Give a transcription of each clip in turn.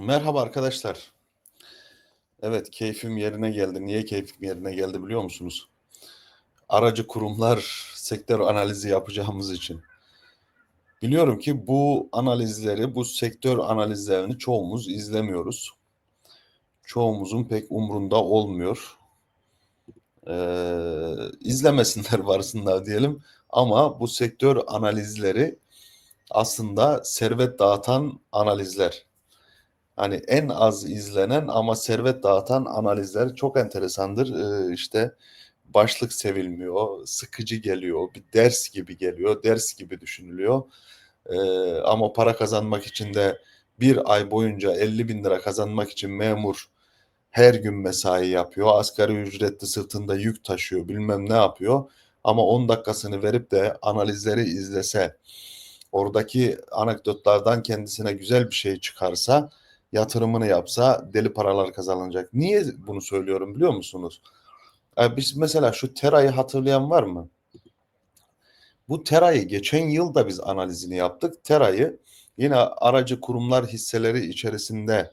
Merhaba arkadaşlar. Evet, keyfim yerine geldi. Niye keyfim yerine geldi biliyor musunuz? Aracı kurumlar sektör analizi yapacağımız için. Biliyorum ki bu analizleri, bu sektör analizlerini çoğumuz izlemiyoruz. Çoğumuzun pek umrunda olmuyor. Ee, izlemesinler varsınlar diyelim. Ama bu sektör analizleri aslında servet dağıtan analizler. Hani en az izlenen ama servet dağıtan analizler çok enteresandır. Ee, işte başlık sevilmiyor, sıkıcı geliyor, bir ders gibi geliyor, ders gibi düşünülüyor. Ee, ama para kazanmak için de bir ay boyunca 50 bin lira kazanmak için memur her gün mesai yapıyor. Asgari ücretli sırtında yük taşıyor, bilmem ne yapıyor. Ama 10 dakikasını verip de analizleri izlese, oradaki anekdotlardan kendisine güzel bir şey çıkarsa yatırımını yapsa deli paralar kazanacak. Niye bunu söylüyorum biliyor musunuz? Ee, biz mesela şu Tera'yı hatırlayan var mı? Bu Tera'yı geçen yıl da biz analizini yaptık. Tera'yı yine aracı kurumlar hisseleri içerisinde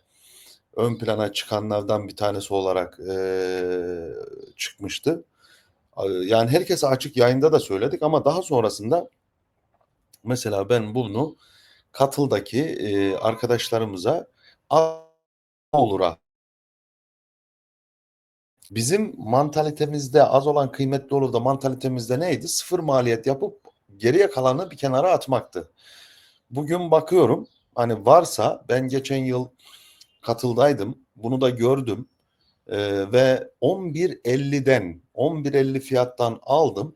ön plana çıkanlardan bir tanesi olarak e, çıkmıştı. Yani herkese açık yayında da söyledik ama daha sonrasında mesela ben bunu katıldaki e, arkadaşlarımıza olura. Bizim mantalitemizde az olan kıymetli olur da mantalitemizde neydi? Sıfır maliyet yapıp geriye kalanı bir kenara atmaktı. Bugün bakıyorum hani varsa ben geçen yıl katıldaydım. Bunu da gördüm. Ee, ve 11.50'den 11.50 fiyattan aldım.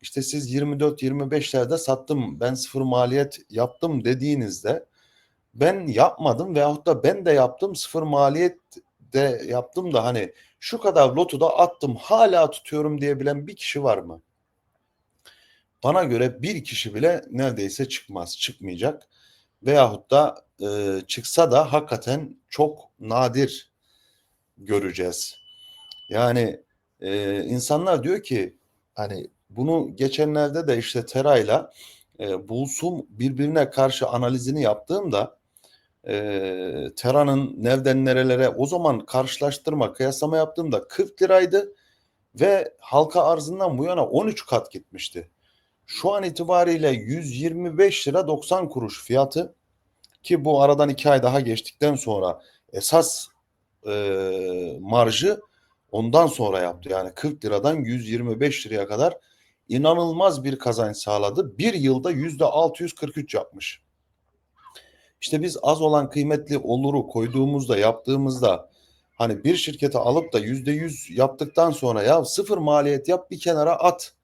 İşte siz 24-25'lerde sattım ben sıfır maliyet yaptım dediğinizde ben yapmadım veyahut da ben de yaptım sıfır maliyet de yaptım da hani şu kadar lotu da attım hala tutuyorum diyebilen bir kişi var mı? Bana göre bir kişi bile neredeyse çıkmaz, çıkmayacak. Veyahut da e, çıksa da hakikaten çok nadir göreceğiz. Yani e, insanlar diyor ki hani bunu geçenlerde de işte Tera'yla e, Bulsum birbirine karşı analizini yaptığımda e, Tera'nın nereden nerelere o zaman karşılaştırma kıyaslama yaptığımda 40 liraydı ve halka arzından bu yana 13 kat gitmişti. Şu an itibariyle 125 lira 90 kuruş fiyatı ki bu aradan iki ay daha geçtikten sonra esas e, marjı ondan sonra yaptı. Yani 40 liradan 125 liraya kadar inanılmaz bir kazanç sağladı. Bir yılda yüzde 643 yapmış. İşte biz az olan kıymetli oluru koyduğumuzda yaptığımızda hani bir şirkete alıp da yüzde yüz yaptıktan sonra ya sıfır maliyet yap bir kenara at.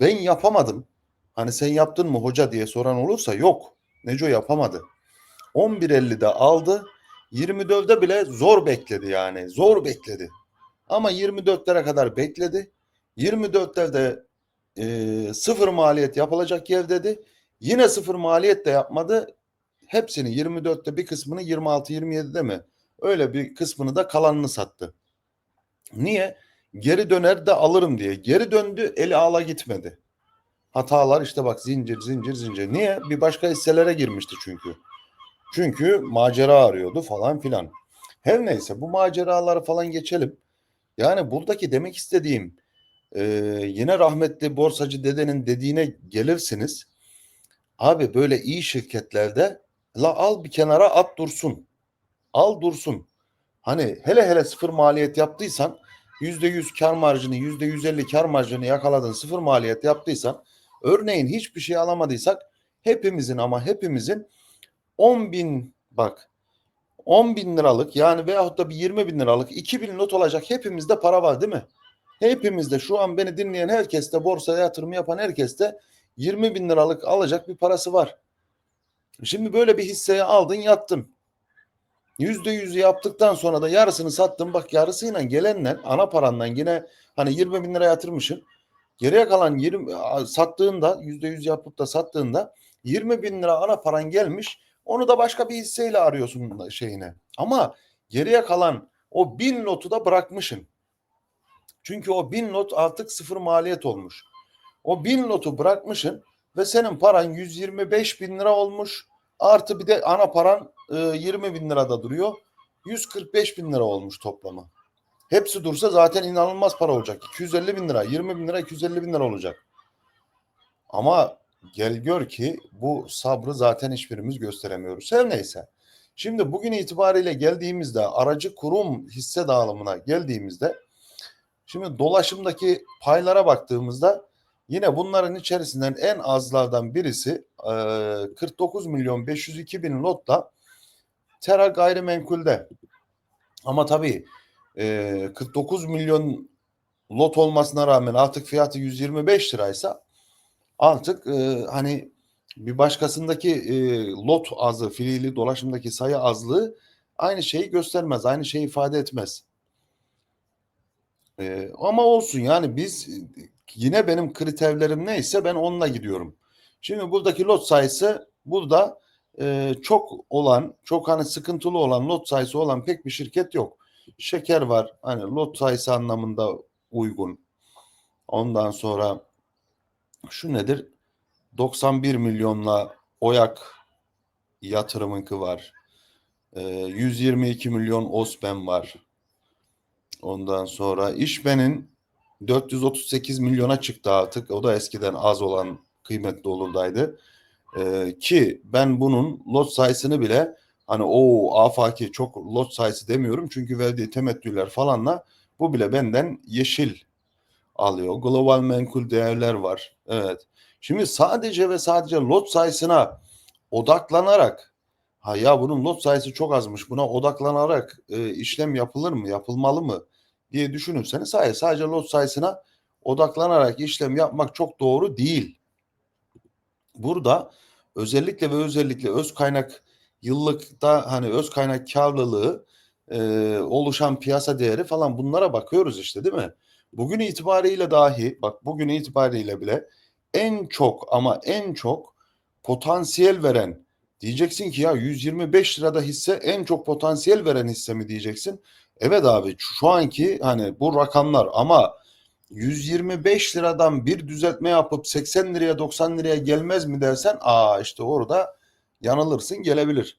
Ben yapamadım. Hani sen yaptın mı hoca diye soran olursa yok. Neco yapamadı. 11.50'de aldı. 24'de bile zor bekledi yani. Zor bekledi. Ama 24'lere kadar bekledi. 24'lerde e, sıfır maliyet yapılacak yer dedi. Yine sıfır maliyet de yapmadı hepsini 24'te bir kısmını 26-27'de mi? Öyle bir kısmını da kalanını sattı. Niye? Geri döner de alırım diye. Geri döndü eli ala gitmedi. Hatalar işte bak zincir zincir zincir. Niye? Bir başka hisselere girmişti çünkü. Çünkü macera arıyordu falan filan. Her neyse bu maceraları falan geçelim. Yani buradaki demek istediğim e, yine rahmetli borsacı dedenin dediğine gelirsiniz. Abi böyle iyi şirketlerde La al bir kenara at dursun. Al dursun. Hani hele hele sıfır maliyet yaptıysan yüzde yüz kar marjını yüzde yüz elli kar marjını yakaladın sıfır maliyet yaptıysan örneğin hiçbir şey alamadıysak hepimizin ama hepimizin 10 bin bak 10 bin liralık yani veyahut da bir 20 bin liralık 2 bin not olacak hepimizde para var değil mi? Hepimizde şu an beni dinleyen herkeste borsaya yatırım yapan herkeste 20 bin liralık alacak bir parası var. Şimdi böyle bir hisseye aldın yattın. Yüzde yüzü yaptıktan sonra da yarısını sattın. Bak yarısıyla gelenle ana parandan yine hani 20 bin lira yatırmışsın. Geriye kalan 20 sattığında yüzde yüz yapıp da sattığında 20 bin lira ana paran gelmiş. Onu da başka bir hisseyle arıyorsun şeyine. Ama geriye kalan o bin notu da bırakmışsın. Çünkü o bin not artık sıfır maliyet olmuş. O bin notu bırakmışsın ve senin paran 125 bin lira olmuş. Artı bir de ana paran e, 20 bin lirada duruyor. 145 bin lira olmuş toplamı. Hepsi dursa zaten inanılmaz para olacak. 250 bin lira, 20 bin lira, 250 bin lira olacak. Ama gel gör ki bu sabrı zaten hiçbirimiz gösteremiyoruz. Her neyse. Şimdi bugün itibariyle geldiğimizde aracı kurum hisse dağılımına geldiğimizde şimdi dolaşımdaki paylara baktığımızda yine bunların içerisinden en azlardan birisi e, 49 milyon 502 bin lotla Tera gayrimenkulde. Ama tabii e, 49 milyon lot olmasına rağmen artık fiyatı 125 liraysa artık hani bir başkasındaki lot azı, fiili dolaşımdaki sayı azlığı aynı şeyi göstermez, aynı şeyi ifade etmez. E, ama olsun yani biz yine benim kriterlerim neyse ben onunla gidiyorum. Şimdi buradaki lot sayısı burada e, çok olan, çok hani sıkıntılı olan lot sayısı olan pek bir şirket yok. Şeker var hani lot sayısı anlamında uygun. Ondan sonra şu nedir? 91 milyonla Oyak yatırımınki var. E, 122 milyon Osben var. Ondan sonra İşben'in 438 milyona çıktı artık. O da eskiden az olan kıymetli olurdaydı. Ee, ki ben bunun lot sayısını bile hani o afaki çok lot sayısı demiyorum. Çünkü verdiği temettüler falanla bu bile benden yeşil alıyor. Global menkul değerler var. Evet. Şimdi sadece ve sadece lot sayısına odaklanarak ha ya bunun lot sayısı çok azmış buna odaklanarak e, işlem yapılır mı yapılmalı mı diye düşünürseniz hayır sadece lot sayısına odaklanarak işlem yapmak çok doğru değil. Burada özellikle ve özellikle öz kaynak yıllıkta hani öz kaynak karlılığı e, oluşan piyasa değeri falan bunlara bakıyoruz işte değil mi? Bugün itibariyle dahi bak bugün itibariyle bile en çok ama en çok potansiyel veren diyeceksin ki ya 125 lirada hisse en çok potansiyel veren hisse mi diyeceksin? Evet abi şu anki hani bu rakamlar ama 125 liradan bir düzeltme yapıp 80 liraya 90 liraya gelmez mi dersen aa işte orada yanılırsın gelebilir.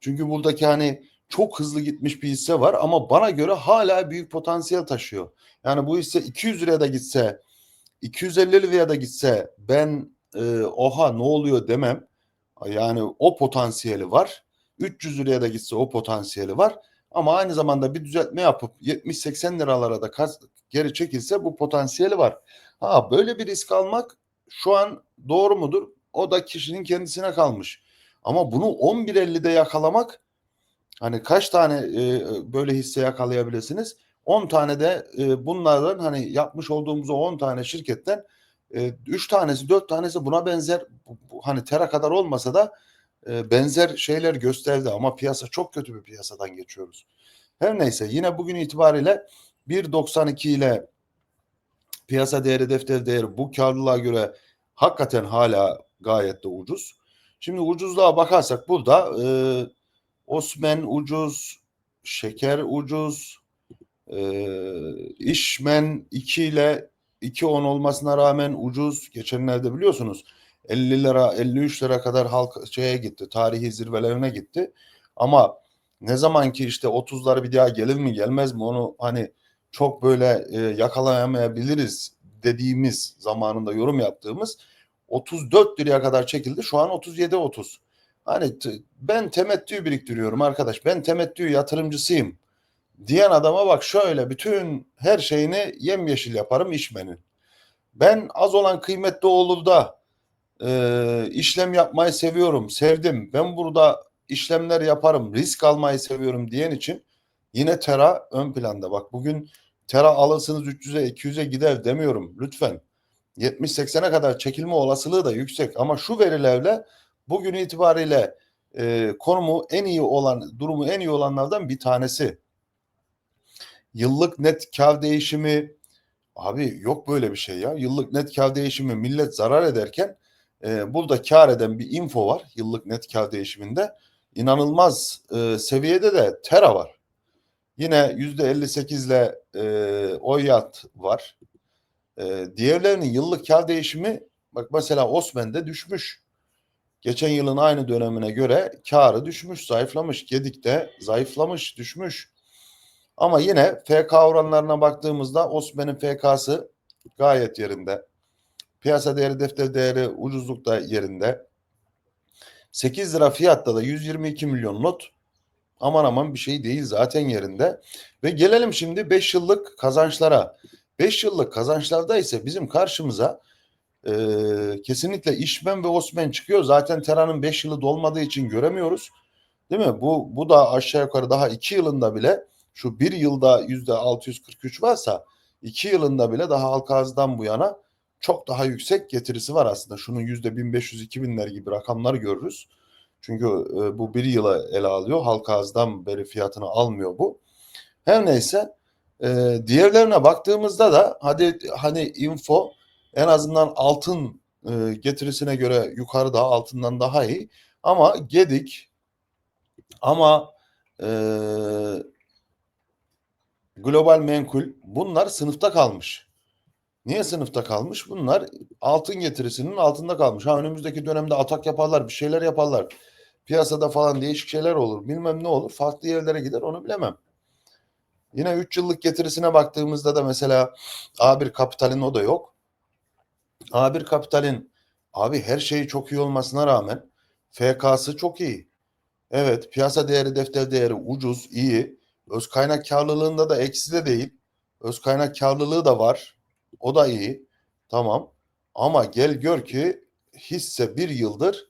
Çünkü buradaki hani çok hızlı gitmiş bir hisse var ama bana göre hala büyük potansiyel taşıyor. Yani bu hisse 200 liraya da gitse 250 liraya da gitse ben e, oha ne oluyor demem. Yani o potansiyeli var. 300 liraya da gitse o potansiyeli var. Ama aynı zamanda bir düzeltme yapıp 70-80 liralara da geri çekilse bu potansiyeli var. Ha böyle bir risk almak şu an doğru mudur? O da kişinin kendisine kalmış. Ama bunu 11.50'de yakalamak hani kaç tane e, böyle hisse yakalayabilirsiniz? 10 tane de e, bunlardan hani yapmış olduğumuz o 10 tane şirketten e, 3 tanesi 4 tanesi buna benzer bu, bu, hani Tera kadar olmasa da benzer şeyler gösterdi ama piyasa çok kötü bir piyasadan geçiyoruz. Her neyse yine bugün itibariyle 1.92 ile piyasa değeri defter değeri bu karlılığa göre hakikaten hala gayet de ucuz. Şimdi ucuzluğa bakarsak burada e, Osman ucuz, şeker ucuz, e, işmen 2 ile 2.10 olmasına rağmen ucuz. Geçenlerde biliyorsunuz 50 lira 53 lira kadar halk şeye gitti. Tarihi zirvelerine gitti. Ama ne zaman ki işte 30'ları bir daha gelir mi gelmez mi onu hani çok böyle e, yakalayamayabiliriz dediğimiz zamanında yorum yaptığımız 34 liraya kadar çekildi. Şu an 37 30. Hani ben temettü biriktiriyorum arkadaş. Ben temettü yatırımcısıyım. Diyen adama bak şöyle bütün her şeyini yemyeşil yaparım işmenin. Ben az olan kıymetli olur da e, işlem yapmayı seviyorum, sevdim. Ben burada işlemler yaparım, risk almayı seviyorum diyen için yine Tera ön planda. Bak bugün Tera alırsınız 300'e 200'e gider demiyorum lütfen. 70-80'e kadar çekilme olasılığı da yüksek ama şu verilerle bugün itibariyle e, konumu en iyi olan, durumu en iyi olanlardan bir tanesi. Yıllık net kar değişimi abi yok böyle bir şey ya. Yıllık net kar değişimi millet zarar ederken e, burada kar eden bir info var yıllık net kar değişiminde. İnanılmaz e, seviyede de Tera var. Yine yüzde 58 ile e, Oyat var. E, diğerlerinin yıllık kar değişimi bak mesela Osman'de düşmüş. geçen yılın aynı dönemine göre karı düşmüş, zayıflamış. Gedik'te zayıflamış, düşmüş. Ama yine FK oranlarına baktığımızda Osman'ın FK'sı gayet yerinde. Piyasa değeri, defter değeri, ucuzluk da yerinde. 8 lira fiyatta da 122 milyon not aman aman bir şey değil zaten yerinde. Ve gelelim şimdi 5 yıllık kazançlara. 5 yıllık kazançlarda ise bizim karşımıza e, kesinlikle İşmen ve Osman çıkıyor. Zaten Tera'nın 5 yılı dolmadığı için göremiyoruz. Değil mi? Bu, bu da aşağı yukarı daha 2 yılında bile şu bir yılda yüzde 643 varsa 2 yılında bile daha halka arzdan bu yana çok daha yüksek getirisi var aslında. Şunun yüzde 1500-2000'ler gibi rakamlar görürüz. Çünkü e, bu bir yıla ele alıyor. Halka arzdan beri fiyatını almıyor bu. Her neyse e, diğerlerine baktığımızda da hadi hani info en azından altın e, getirisine göre yukarıda altından daha iyi. Ama Gedik ama e, global menkul bunlar sınıfta kalmış. Niye sınıfta kalmış? Bunlar altın getirisinin altında kalmış. Ha önümüzdeki dönemde atak yaparlar, bir şeyler yaparlar. Piyasada falan değişik şeyler olur. Bilmem ne olur. Farklı yerlere gider onu bilemem. Yine 3 yıllık getirisine baktığımızda da mesela A1 Kapital'in o da yok. A1 Kapital'in abi her şeyi çok iyi olmasına rağmen FK'sı çok iyi. Evet piyasa değeri defter değeri ucuz iyi. Öz kaynak karlılığında da eksi de değil. Öz kaynak karlılığı da var. O da iyi. Tamam. Ama gel gör ki hisse bir yıldır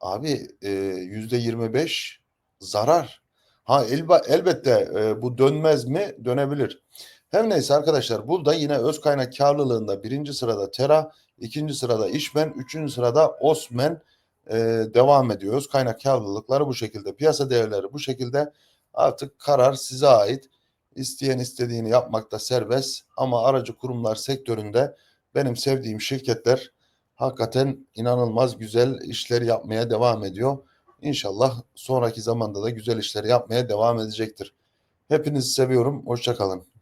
abi e, yüzde 25 zarar. Ha elba, elbette e, bu dönmez mi? Dönebilir. Her neyse arkadaşlar burada yine öz kaynak karlılığında birinci sırada Tera, ikinci sırada İşmen, üçüncü sırada Osmen e, devam ediyor. Öz kaynak karlılıkları bu şekilde. Piyasa değerleri bu şekilde. Artık karar size ait. İsteyen istediğini yapmakta serbest ama aracı kurumlar sektöründe benim sevdiğim şirketler hakikaten inanılmaz güzel işler yapmaya devam ediyor. İnşallah sonraki zamanda da güzel işler yapmaya devam edecektir. Hepinizi seviyorum. Hoşçakalın.